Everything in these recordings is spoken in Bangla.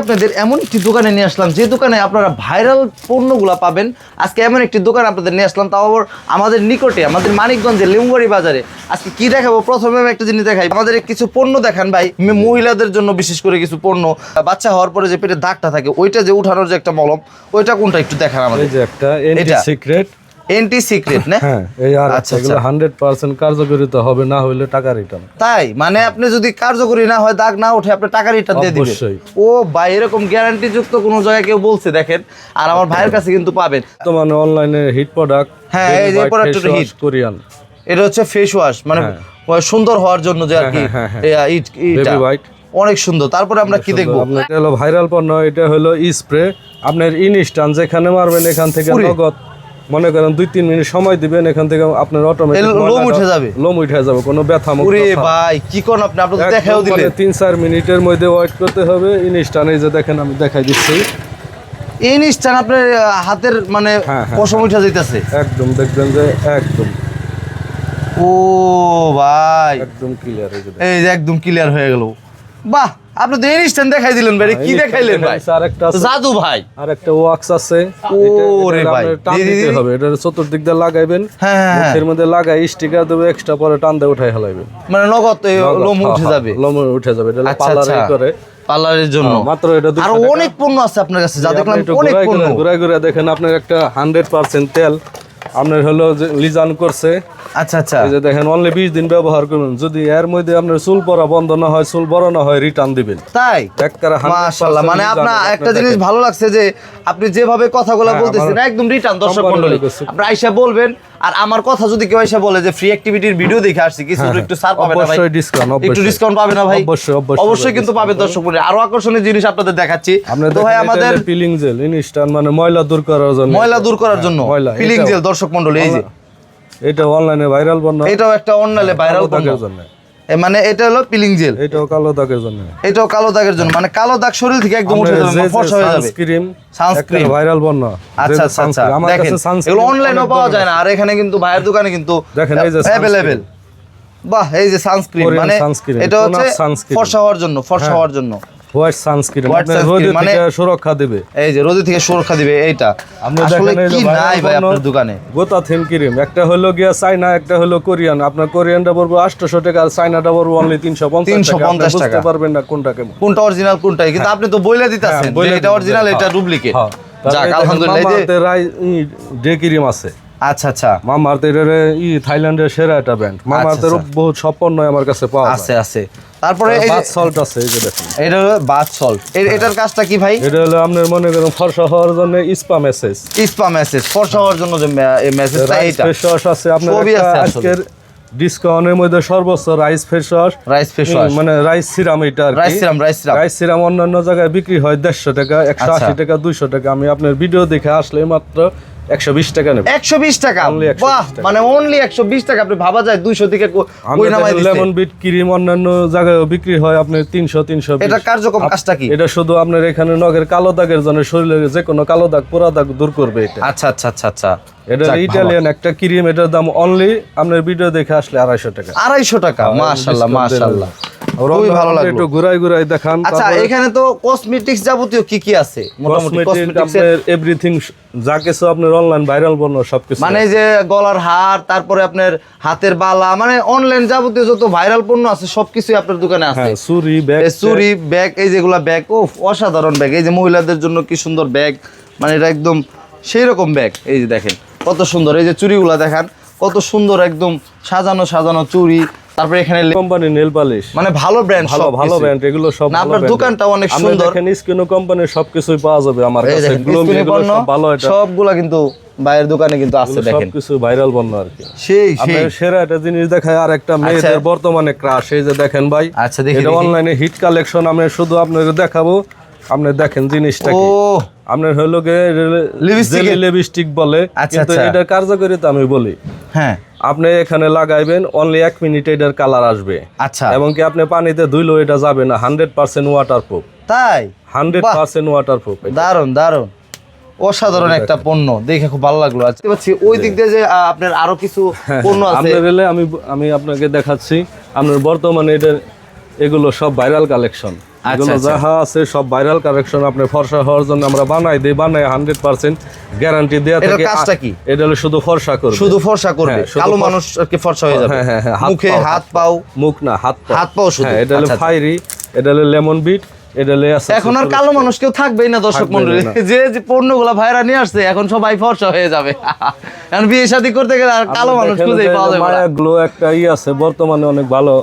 আপনাদের এমন একটি দোকানে নিয়ে আসলাম যে দোকানে আপনারা ভাইরাল পণ্যগুলো পাবেন। আজকে এমন একটি দোকান আপনাদের নিয়ে আসলাম তাও আবার আমাদের নিকটে আমাদের মানিকগঞ্জের লিমবাড়ি বাজারে। আজকে কি দেখাবো? প্রথমে আমি একটা জিনিস দেখাই। আমাদের কিছু পণ্য দেখান ভাই মহিলাদের জন্য বিশেষ করে কিছু পণ্য। বাচ্চা হওয়ার পরে যে পেটে দাগটা থাকে ওইটা যে উঠানোর যে একটা মলম ওইটা কোনটা একটু দেখান আমাদের। একটা এটা? সিক্রেট এন্টি সিক্রেট না? হ্যাঁ এই আর আচ্ছা, এগুলো আচ্ছা। কার্যকরিতা হবে না টাকা রিটার্ন তাই? মানে আপনি যদি কার্যকরী না হয় দাগ না ওঠে আপনি টাকা রিটার্ন দিয়ে দিবেন। ও ভাই এরকম গ্যারান্টি যুক্ত কোনো জায়গায় কেউ বলছে দেখেন। আর আমার ভাইয়ের কাছে কিন্তু পাবেন। বর্তমানে অনলাইনে হিট প্রোডাক্ট হ্যাঁ, এই যে product টা hit। কোরিয়ান এটা হচ্ছে ফেস ওয়াশ মানে সুন্দর হওয়ার জন্য যে আর কি হ্যাঁ, হ্যাঁ, হোয়াইট অনেক সুন্দর। তারপরে আমরা কি দেখব? এটা হলো ভাইরাল পণ্য এটা হলো স্প্রে আপনার ইনস্ট্যান্ট যেখানে মারবেন এখান থেকে নগদ। মনে করেন দুই তিন মিনিট সময় দিবেন এখান থেকে আপনার অটোমেটিক লোম উঠে যাবে? লোম উঠে যাবে কোনো ব্যথা মুক্ত ওরে ভাই কি কোন আপনি আপনি দেখাও মানে দিলেন। তিন চার মিনিটের মধ্যে ওয়েট করতে হবে ইনস্ট্যান্ট এই যে দেখেন আমি দেখাই দিচ্ছি। এই নিষ্ঠান আপনার হাতের মানে হ্যাঁ, হ্যাঁ, পশম উঠে যাইতেছে। একদম দেখবেন যে একদম। ও ভাই। একদম ক্লিয়ার এই যে দেখেন। এই যে একদম ক্লিয়ার হয়ে গেল। বাহ! আপনি তো ইনস্ট্যান্ট দেখাই দিলেন ভাই কি দেখাইলেন ভাই? আরেকটা জাদু ভাই। আর একটা ওয়াক্স আছে। ওরে ভাই, দিতে হবে এটা চতুর্দিক দিয়ে লাগাইবেন। হ্যাঁ, হ্যাঁ, হ্যাঁ। মুখের মধ্যে লাগাই স্টিকার দেবে এক্সট্রা পরে টান দিয়ে উঠাই হেলাইবেন মানে নগদ লোম উঠে যাবে। লোম উঠে যাবে এটা আচ্ছা পার্লারে আচ্ছা। করে। পার্লারের জন্য। মাত্র এটা 200 আরও। অনেক পণ্য আছে আপনার কাছে যা দেখলাম অনেক ঘুরাই পণ্য। ঘুরাই ঘুরাই দেখেন আপনার একটা হান্ড্রেড পার্সেন্ট তেল আপনার হলো লিজান করছে। আচ্ছা আচ্ছা। এই যে দেখেন অনলি বিশ দিন ব্যবহার করবেন যদি এর মধ্যে আপনার চুল পড়া বন্ধ না হয় চুল বড় না হয় রিটার্ন দিবেন। তাই? একবারে মাশাআল্লাহ মানে আপনার একটা জিনিস ভালো লাগছে যে আপনি যেভাবে কথাগুলো হ্যাঁ, বলতেছেন একদম রিটার্ন দর্শক মণ্ডলী। আপনি আইসা বলবেন আর আমার কথা যদি কেউ এসে বলে যে ফ্রি অ্যাক্টিভিটির ভিডিও দেখে আসছি কিছু হ্যাঁ, একটু ছাড় পাবে না ভাই? অবশ্যই discount, একটু ডিসকাউন্ট পাবে না ভাই? অবশ্যই, অবশ্যই অবশ্যই কিন্তু পাবে দর্শক মণ্ডলী। আরও আকর্ষণীয় জিনিস আপনাদের দেখাচ্ছি। তো ভাই আমাদের পিলিং জেল ইনস্ট্যান্ট মানে ময়লা দূর করার জন্য। ময়লা দূর করার জন্য। হ্যাঁ, ময়লা ফিলিং জেল দর্শক মণ্ডলী এই যে। এটা অনলাইনে ভাইরাল পণ্য এটাও একটা অন্যালে ভাইরাল জন্য। মানে এটা হলো পিলিং জেল এটাও কালো দাগের জন্য। এটাও কালো দাগের জন্য। মানে কালো দাগ শরীর থেকে একদম উঠে যাবে মানে ফর্সা হয়ে যাবে। Sunscreen Sunscreen। ভাইরাল পণ্য আচ্ছা আচ্ছা আচ্ছা। দেখেন এগুলো অনলাইনেও পাওয়া যায় না। আর এখানে কিন্তু ভাইয়ের দোকানে কিন্তু দেখেন এই যে অ্যাভেলেবেল বাহ এই যে সানস্ক্রিন মানে এটা হচ্ছে। ফর্সা হওয়ার জন্য ফর্সা হ্যাঁ। হওয়ার জন্য। হোয়াইট সানস্ক্রিন রোদ মানে- থেকে সুরক্ষা দেবে। এই যে রোদে থেকে সুরক্ষা দিবে এইটা। আসলে কি নাই ভাই আপনার দোকানে? গোতা থিন ক্রিম একটা হলো গিয়া চাইনা একটা হলো কোরিয়ান। আপনার কোরিয়ানটা পড়ব আটশোশো টাকা আর চাইনাটা পড়ব অনলি তিনশো পঞ্চাশ 350 বুঝতে পারবেন না কোনটা কেমন। কোনটা অরিজিনাল কোনটা কিন্তু আপনি তো বইলা দিতেছেন হ্যাঁ, এটা অরিজিনাল এটা হ্যাঁ। ডুপ্লিকেট হ্যাঁ। যাক আলহামদুলিল্লাহ এই যে ক্রিম আছে। আচ্ছা আচ্ছা। মামাআর্থ এটার ই থাইল্যান্ডের সেরা একটা ব্র্যান্ড মামাআর্থের আচ্ছা। বহুত সব পণ্য আমার কাছে পাওয়া আছে আছে। তারপরে এই বাথ সল্ট আছে এই যে দেখুন। এটা হলো বাথ সল্ট এটার কাজটা কি ভাই? এটা হলো আপনার মনে করেন ফর্সা হওয়ার জন্য ইস্পা মেসেজ ইসপা মেসেজ ফর্সা হওয়ার জন্য যে মেসেজটা এইটা। ফেস আছে আপনার আজকের ডিসকাউন্টের মধ্যে সর্বোচ্চ rice face wash rice face wash মানে রাইস সিরাম এটা। Rice serum rice serum rice serum অন্যান্য জায়গায় বিক্রি হয় দেড়শো টাকা একশো আচ্ছা। আশি টাকা দুইশো টাকা। আমি আপনার ভিডিও দেখে আসলে মাত্র বিশ টাকা নেব। একশো বিশ টাকা? বাহ মানে অনলি একশো বিশ টাকা আপনি ভাবা যায় দুইশো থেকে কই নামাই দিচ্ছে লেমন বিট ক্রিম অন্যান্য জায়গায় বিক্রি হয় আপনার তিনশো তিনশো এটা কার্যক্রম কাজটা কি? এটা শুধু আপনার এখানে নগের কালো দাগের জন্য শরীরে যে কোনো কালো দাগ পোড়া দাগ দূর করবে এটা। আচ্ছা আচ্ছা আচ্ছা আচ্ছা। এটা ইটালিয়ান একটা ক্রিম এটার দাম অনলি আপনার ভিডিও দেখে আসলে আড়াইশো টাকা। আড়াইশো টাকা খুবই ভালো লাগল। একটু ঘুরাই ঘুরাই দেখান আচ্ছা এখানে তো কসমেটিক্স যাবতীয় কি কি আছে? মোটামুটি কসমেটিক্স এভরিথিং যা কিছু আপনার অনলাইন ভাইরাল পণ্য সবকিছু মানে যে গলার হার তারপরে আপনার হাতের বালা মানে অনলাইন যাবতীয় যত ভাইরাল পণ্য আছে সবকিছুই আপনার দোকানে আছে। হ্যাঁ চুরি ব্যাগ এই চুরি ব্যাগ এই যেগুলা ব্যাগ ও অসাধারণ ব্যাগ এই যে মহিলাদের জন্য কি সুন্দর ব্যাগ মানে এটা একদম সেই রকম ব্যাগ এই যে দেখেন কত সুন্দর। এই যে চুরিগুলা দেখান কত সুন্দর একদম সাজানো সাজানো চুরি। তারপরে এখানে কোম্পানি নেল পালিশ। মানে ভালো ব্র্যান্ড ভালো ভালো ব্র্যান্ড এগুলো সব আপনার দোকানটা অনেক সুন্দর। দেখেন স্কিনো কোম্পানির সবকিছুই পাওয়া যাবে আমার কাছে। সব ভালো এটা। সবগুলা কিন্তু বাইরের দোকানে কিন্তু আছে দেখেন। সবকিছু ভাইরাল পণ্য আর কি। সেই সেই। সেরা একটা জিনিস দেখায় আর একটা মেয়েদের বর্তমানে ক্রাশ এই যে দেখেন ভাই আচ্ছা, দেখি, এটা অনলাইনে হিট কালেকশন আমি শুধু আপনাকে দেখাবো। আপনি দেখেন জিনিসটা ও কি আপনার হলো লিপস্টিক বলে আচ্ছা, কিন্তু আচ্ছা। এটা কার্যকারিতা আমি বলি। হ্যাঁ। আপনি এখানে লাগাইবেন অনলি এক মিনিটে এটার কালার আসবে। আচ্ছা। এবং কি আপনি পানিতে ধুইলেও এটা যাবে না হান্ড্রেড পার্সেন্ট ওয়াটার প্রুফ তাই হান্ড্রেড পার্সেন্ট ওয়াটার প্রুফ দারুণ দারুণ অসাধারণ একটা পণ্য দেখে খুব ভালো লাগল। আজকে পাচ্ছি ওই দিক দিয়ে যে আপনার আরও কিছু পণ্য আছে। আপনার এলে আমি আমি আপনাকে দেখাচ্ছি আপনার বর্তমানে এটা এগুলো সব ভাইরাল কালেকশন এগুলো আচ্ছা। যাহা আছে সব ভাইরাল কালেকশন আপনি ফর্সা হওয়ার জন্য আমরা বানাই দিই বানাই হান্ড্রেড পার্সেন্ট গ্যারান্টি দেওয়া থাকে। কাজটা কি? এটা হলো শুধু ফর্সা করবে। শুধু ফর্সা করবে। হ্যাঁ, কালো মানুষ কি ফর্সা হয়ে যাবে। হ্যাঁ, হ্যাঁ, হ্যাঁ, মুখে হাত পাও। মুখ না হাত হাত পাও শুধু। এটা হলো আচ্ছা, আচ্ছা। ফাইরি এটা হলো লেমন বিট এখন আর কালো মানুষ কেউ থাকবেই না দর্শক মন্ডলী। যে যে পণ্যগুলা ভাইরা নিয়ে আসছে এখন সবাই ফর্সা হয়ে যাবে। এখন বিয়ে শাদী করতে গেলে আর কালো মানুষ খুঁজেই পাওয়া যাবে গ্লো একটা ই আছে বর্তমানে অনেক ভালো।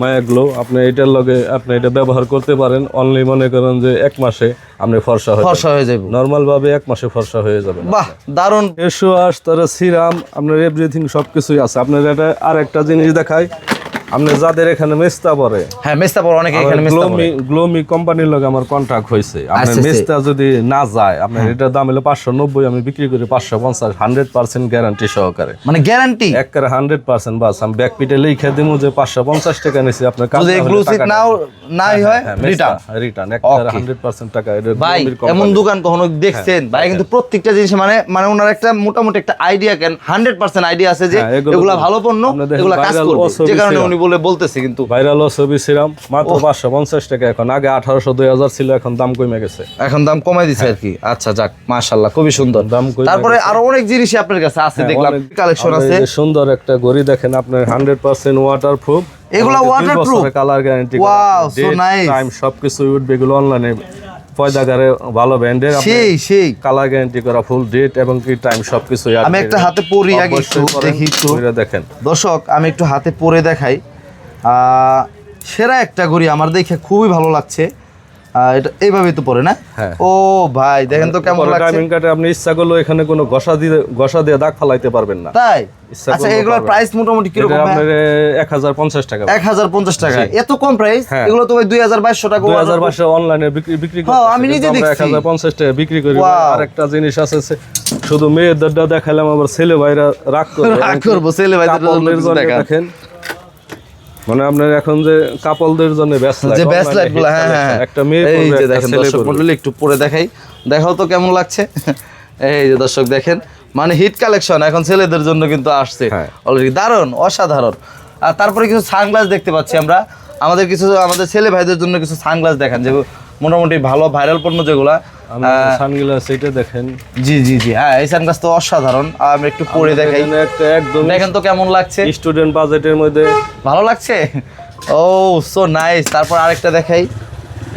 মায়া গ্লো আপনি এটার লগে আপনি এটা ব্যবহার করতে পারেন। অনলি মনে করেন যে এক মাসে আপনি ফর্সা হয়ে ফর্সা হয়ে যাবে নর্মাল ভাবে এক মাসে ফর্সা হয়ে যাবে বাহ দারুণ ফেস ওয়াশ তারা সিরাম আপনার এভরিথিং সব কিছুই আছে। আপনার এটা আর একটা জিনিস দেখাই। আপনি যাদের এখানে মেস্তা পরে। হ্যাঁ মেস্তা পর অনেকে এখানে মেস্তা পরে। গ্লোমি গ্লোমি কোম্পানির লগে আমার আপনার আচ্ছা, আচ্ছা। মেস্তা যদি না যায় আপনার এটার দাম হলো পাঁচশো নব্বই আমি বিক্রি করি পাঁচশো পঞ্চাশ হান্ড্রেড পার্সেন্ট গ্যারান্টি সহকারে। মানে গ্যারান্টি একবারে হান্ড্রেড পার্সেন্ট বাস আমি ব্যাক পিটে লিখে দিব যে পাঁচশো পঞ্চাশ টাকা নিছি আপনার যদি এক্সক্লুসিভ নাও নাই হয় রিটার্ন রিটার্ন একবারে Okay. হান্ড্রেড পার্সেন্ট টাকা এটা ভাই এমন দোকান কখনো দেখছেন? ভাই কিন্তু প্রত্যেকটা জিনিস মানে মানে ওনার একটা মোটামুটি একটা আইডিয়া কেন? হান্ড্রেড পার্সেন্ট আইডিয়া আছে যে হ্যাঁ, এগুলা ভালো পণ্য এগুলা কাজ করবে। যে কারণে ছিল। উনি বলে বলতেছে কিন্তু ভাইরাল ছবি সিরাম মাত্র পাঁচশো পঞ্চাশ টাকা। এখন আগে আঠারোশো দুই হাজার ছিল এখন দাম কমে গেছে। এখন দাম কমাই দিছে আর কি। আচ্ছা যাক মাশাআল্লাহ খুবই সুন্দর। দাম কমে তারপরে আরও অনেক জিনিসই আপনার কাছে আছে দেখলাম কালেকশন হ্যাঁ, আছে। সুন্দর একটা ঘড়ি দেখেন আপনার হান্ড্রেড পার্সেন্ট ওয়াটার প্রুফ এগুলা waterproof? Colour guarantee Wow, so nice. Time সবকিছু উঠবে এগুলো অনলাইনে পয়দাগারে ভালো ব্র্যান্ডের সেই সেই। কালার গ্যারান্টি করা ফুল ডেট এবং কি টাইম সবকিছু আমি একটা হাতে পরি আগে একটু দেখি একটু। দেখেন। দর্শক আমি একটু হাতে পরে দেখাই। আহ, সেরা একটা ঘড়ি আমার দেখে খুবই ভালো লাগছে। এটা এইভাবে তো পরে না? হ্যাঁ। ও ভাই দেখেন তো কেমন লাগছে। টাইমিং কাটে আপনি ইচ্ছা করলে এখানে কোনো ঘষা দিয়ে ঘষা দিয়ে দাগ ফালাইতে পারবেন না। তাই? আচ্ছা এগুলোর প্রাইস মোটামুটি কীরকম এটা আপনার এক হাজার পঞ্চাশ টাকা এক হাজার পঞ্চাশ টাকা। এত কম প্রাইস হ্যাঁ। এগুলো তো ভাই দুই হাজার বাইশশো টাকা দুই হাজার পাঁচশো অনলাইনে বিক্রি বিক্রি হ্যাঁ, আমি নিজে দেখছি। 1050 টাকা বিক্রি করি. আর একটা জিনিস আছে শুধু মেয়েদেরটা দেখালাম আবার ছেলে ভাইরা রাগ করবে। রাগ করব, ছেলে ভাইদের দেখান। মানে আপনার এখন যে কাপলদের জন্য ব্যাস যে ব্যাস লাইটগুলো হ্যাঁ হ্যাঁ হ্যাঁ। একটা মেয়ে এই যে দেখেন দর্শক। মন্ডলী একটু পরে দেখাই দেখাও তো কেমন লাগছে এই যে দর্শক দেখেন মানে হিট কালেকশন এখন ছেলেদের জন্য কিন্তু আসছে হ্যাঁ। অলরেডি দারুণ অসাধারণ আর তারপরে কিছু সানগ্লাস দেখতে পাচ্ছি আমরা আমাদের কিছু আমাদের ছেলে ভাইদের জন্য কিছু সানগ্লাস দেখান যে মোটামুটি ভালো ভাইরাল পণ্য যেগুলা সানগ্লাস এটা দেখেন। জি জি জি। হ্যাঁ এই সানগ্লাস তো অসাধারণ। আমি একটু পরে দেখাই। একদম দেখেন তো কেমন লাগছে। স্টুডেন্ট বাজেটের মধ্যে। ভালো লাগছে? ও সো নাইস তারপর আরেকটা দেখাই।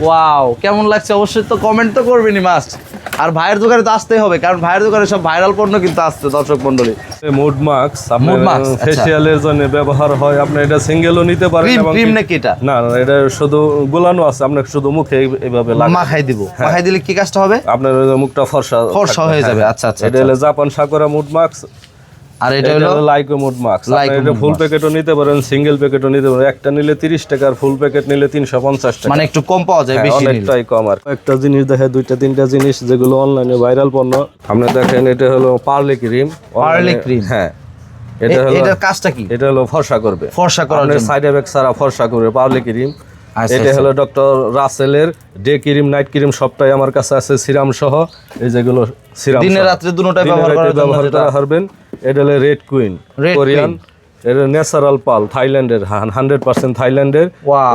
ওয়াও কেমন লাগছে? অবশ্যই তো কমেন্ট তো করবেনই মাস্ট আর ভাইয়ের দোকানে তো আসতেই হবে কারণ ভাইয়ের দোকানে সব ভাইরাল পণ্য কিন্তু আসছে দর্শক মন্ডলী মুড মাস্ক মুড আচ্ছা। ফেসিয়ালের জন্য ব্যবহার হয় আপনি এটা সিঙ্গেলও নিতে পারেন ক্রিম এবং ক্রিম কি- নাকি এটা? না না এটা শুধু গোলানো আছে আপনি শুধু মুখে এই- এইভাবে লাগা মাখাই দিব। মাখাই দিলে কি কাজটা হবে? আপনার মুখটা ফর্সা ফর্সা হয়ে যাবে। হ্যাঁ। আচ্ছা আচ্ছা এটা হলো জাপান সাকুরা মুড মাস্ক আর এটা হলো হলো লাইকো মুড মাস্ক এটা ফুল প্যাকেটও নিতে পারেন সিঙ্গেল প্যাকেটও নিতে পারেন। একটা নিলে 30 টাকা আর ফুল প্যাকেট নিলে 350 টাকা। মানে একটু কম পাওয়া যায় হ্যাঁ, বেশি নিলে। অনেকটাই কম আর একটা জিনিস দেখে দুইটা তিনটা জিনিস যেগুলো অনলাইনে ভাইরাল পণ্য। আপনি দেখেন এটা হলো পার্লে ক্রিম Parle cream। হ্যাঁ। এটা হলো এটার কাজটা কি? এটা হলো ফর্সা করবে। ফর্সা করার জন্য। সাইড এফেক্ট ছাড়া ফর্সা করবে পার্লে ক্রিম আচ্ছা, এটা আচ্ছা। হলো ডক্টর রাসেলের ডে ক্রিম নাইট ক্রিম সবটাই আমার কাছে আছে সিরাম সহ। এই যেগুলো সিরাম দিনে রাত্রে দুটোটাই ব্যবহার জন্য ব্যবহার করা এটা হলো রেড কুইন কোরিয়ান এটা ন্যাচারাল পাল থাইল্যান্ডের হান্ড্রেড পার্সেন্ট থাইল্যান্ডের.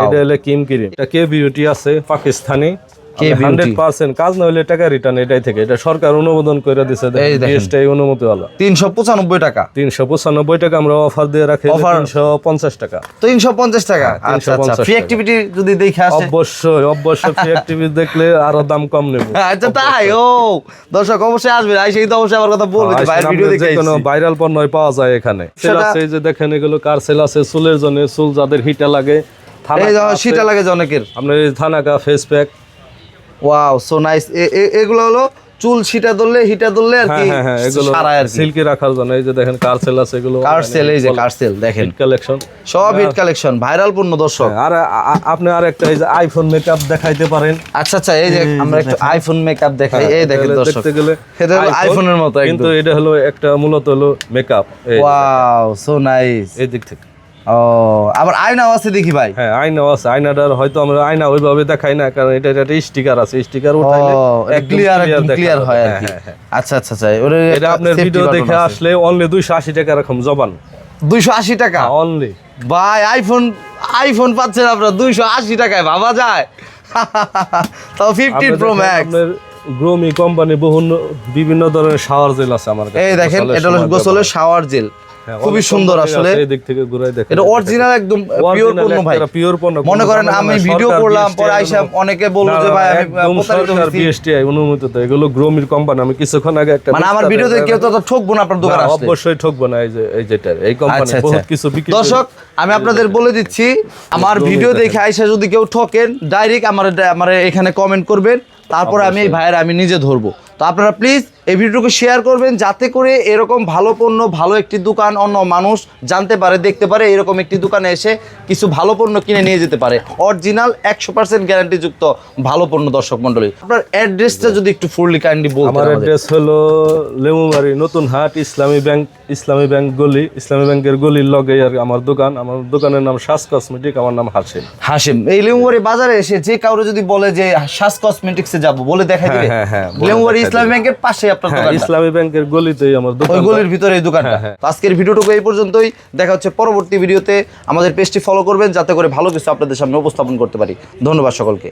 এটা হলো কিম ক্রিম এটা কে বিউটি আছে Pakistani. K beauty। Hundred percent কাজ না হলে টাকা রিটার্ন এটাই থেকে। এটা সরকার অনুমোদন করে অনুমতি হলো টাকা। আমরা অফার দিয়ে রাখি টাকা। তিনশো পঞ্চাশ টাকা? হ্যাঁ, আচ্ছা আচ্ছা ফ্রি অ্যাক্টিভিটি যদি দেখে আসে। অবশ্যই অবশ্যই ফ্রি অ্যাক্টিভিটি দেখলে আরও দাম কম নেব। আচ্ছা তাই? ও দর্শক অবশ্যই আসবে। আই সেই তো অবশ্যই আমার কথা বলবে। যে ভিডিও দেখে কোনো ভাইরাল পণ্যই পাওয়া যায় এখানে। সেটা- যে দেখেন এগুলো কার সেল আছে চুলের জন্য চুল যাদের হিটা লাগে এই শীতা লাগে অনেকের। আপনার thanaka face pack wow so nice এগুলো হলো চুল সিটা ধরলে হিটা ধরলে আর কি হ্যাঁ হ্যাঁ হ্যাঁ সিল্কি রাখার জন্য এই যে দেখেন কার সেল আছে এগুলো কার সেল এই যে কার সেল দেখেন। কালেকশন সব হিট কালেকশন ভাইরাল পণ্য দর্শক। আর আপনি আর একটা এই যে আইফোন মেকআপ দেখাইতে পারেন। আচ্ছা আচ্ছা এই যে আমরা একটু আইফোন মেকআপ দেখাই এই দেখেন দর্শক। দেখতে গেলে এটা আইফোনের মতো কিন্তু এটা হলো একটা মূলত হলো মেকআপ ওয়াও সো নাইস এই দিক থেকে। ও আবার আয়নাও আছে দেখি ভাই। হ্যাঁ আয়নাও আছে। আয়নাটার হয়তো আমরা আয়না ওইভাবে দেখাই না কারণ এটা একটা স্টিকার আছে। স্টিকার উঠাইলে ক্লিয়ার ক্লিয়ার হয় আর হ্যাঁ, কি। হ্যাঁ, হ্যাঁ। আচ্ছা আচ্ছা আচ্ছা ওর এটা আপনার ভিডিও দেখে আসলে অনলি দুইশো আশি টাকা এরকম জবান। 280 টাকা? অনলি ভাই আইফোন আইফোন পাচ্ছেন আপনারা 280 টাকায় ভাবা যায়। তাও ফিফটিন প্রো ম্যাক্স গ্রোমি কোম্পানি বহু বিভিন্ন ধরনের শাওয়ার জেল আছে আমার কাছে। এই দেখেন এটা হলো গোসলের শাওয়ার জেল খুবই সুন্দর আসলে। দিক থেকে ঘুরাই দেখেন এটা অরিজিনাল একদম পিওর পণ্য ভাই। পিওর পণ্য মনে করেন আমি মানে ভিডিও করলাম পরে আইসা অনেকে বলল যে ভাই আমি প্রতারিত হয়েছি। বিএসটিআই অনুমোদিত। এগুলো গ্রোমির কোম্পানি আমি কিছুক্ষণ আগে একটা মানে আমার ভিডিওতে কেউ তো ঠকবো না আপনার দোকান আসলে অবশ্যই ঠকবো না এই যে এই যেটা এই কোম্পানি আচ্ছা বহুত আচ্ছা। কিছু বিক্রি দর্শক আমি আপনাদের বলে দিচ্ছি আমার ভিডিও দেখে আইসা যদি কেউ ঠকেন ডাইরেক্ট আমার আমার এখানে কমেন্ট করবেন তারপরে আমি এই ভাইয়ের আমি নিজে ধরবো। তো আপনারা প্লিজ এই ভিডিওকে শেয়ার করবেন যাতে করে এরকম ভালো পণ্য ভালো একটি দোকান অন্য মানুষ জানতে পারে দেখতে পারে এরকম একটি দোকানে এসে কিছু ভালো পণ্য কিনে নিয়ে যেতে পারে। অরিজিনাল একশো পার্সেন্ট গ্যারান্টিযুক্ত ভালো পণ্য দর্শক মন্ডলী আপনার অ্যাড্রেসটা যদি একটু ফুললি কাইন্ডলি বলতেন আমার অ্যাড্রেস হলো লেমুমারি নতুন হাট ইসলামী ব্যাংক ইসলামী ব্যাংক গলি ইসলামী ব্যাংকের গলির লগে আর আমার দোকান। আমার দোকানের নাম শ্বাস কসমেটিক আমার নাম হাসিম। হাসিম এই লেমুয়ারি বাজারে এসে যে কাউরে যদি বলে যে শ্বাস কসমেটিক্সে যাব বলে দেখাই দিবে? হ্যাঁ, হ্যাঁ, ইসলামী ব্যাংকের পাশে আপনার হ্যাঁ দোকান ইসলামী ব্যাংকের গলিতেই আমার দোকান ওই গলির ভিতরে এই দোকানটা। হ্যাঁ, হ্যাঁ। তো আজকের ভিডিওটুকু এই পর্যন্তই। দেখা হচ্ছে পরবর্তী ভিডিওতে। আমাদের পেজটি ফলো করবেন যাতে করে ভালো কিছু আপনাদের সামনে উপস্থাপন করতে পারি। ধন্যবাদ সকলকে।